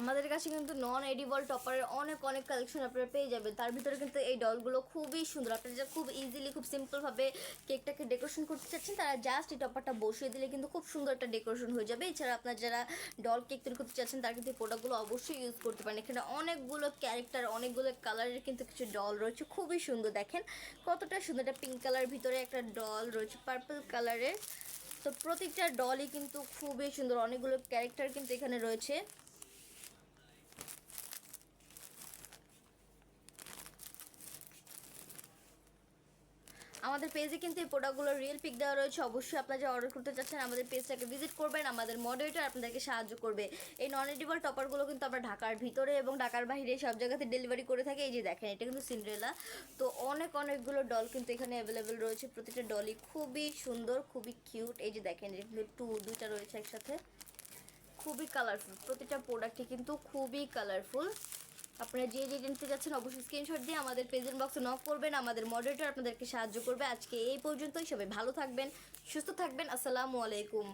আমাদের কাছে কিন্তু নন এডিবল টপারের অনেক অনেক কালেকশন আপনারা পেয়ে যাবেন। তার ভিতরে কিন্তু এই ডলগুলো খুবই সুন্দর। আপনারা যারা খুব ইজিলি খুব সিম্পলভাবে কেকটাকে ডেকোরেশন করতে চাচ্ছেন, তারা জাস্ট এই টপারটা বসিয়ে দিলে কিন্তু খুব সুন্দর একটা ডেকোরেশন হয়ে যাবে। এছাড়া আপনার যারা ডল কেক তৈরি করতে চাচ্ছেন, তারা কিন্তু এই প্রোডাক্টগুলো অবশ্যই ইউজ করতে পারেন। এখানে অনেকগুলো ক্যারেক্টার অনেকগুলো কালারের কিন্তু কিছু ডল রয়েছে। খুবই সুন্দর, দেখেন। কতটা সুন্দর একটা পিঙ্ক কালার ভিতরে একটা ডল রয়েছে পার্পল কালারের তো প্রত্যেকটা ডলই কিন্তু খুবই সুন্দর। অনেকগুলো ক্যারেক্টার কিন্তু এখানে রয়েছে। আমাদের পেজে কিন্তু এই প্রোডাক্টগুলোর রিয়েল পিক দেওয়া রয়েছে। অবশ্যই আপনারা যারা অর্ডার করতে চাচ্ছেন, আমাদের পেজটাকে ভিজিট করবেন। আমাদের মডারেটর আপনাদেরকে সাহায্য করবে। এই নন এডিবল টপারগুলো কিন্তু আমরা ঢাকার ভিতরে এবং ঢাকার বাইরে সব জায়গাতে ডেলিভারি করে থাকি। এই যে দেখেন, এটা কিন্তু সিন্ড্রেলা তো অনেক, অনেকগুলো ডল কিন্তু এখানে অ্যাভেলেবেল রয়েছে। প্রতিটা ডলই খুবই সুন্দর, খুবই কিউট এই যে দেখেন এগুলো টু দুইটা রয়েছে একসাথে। খুবই কালারফুল প্রতিটা প্রোডাক্টই কিন্তু খুবই কালারফুল আপনারা যে যে নিতে যাচ্ছেন, অবশ্যই স্ক্রিনশট দিয়ে আমাদের প্রেজেন্ট বক্সে নক করবেন। আমাদের মডারেটর আপনাদেরকে সাহায্য করবে। আজকে এই পর্যন্তই। সবাই ভালো থাকবেন, সুস্থ থাকবেন। আসসালামু আলাইকুম।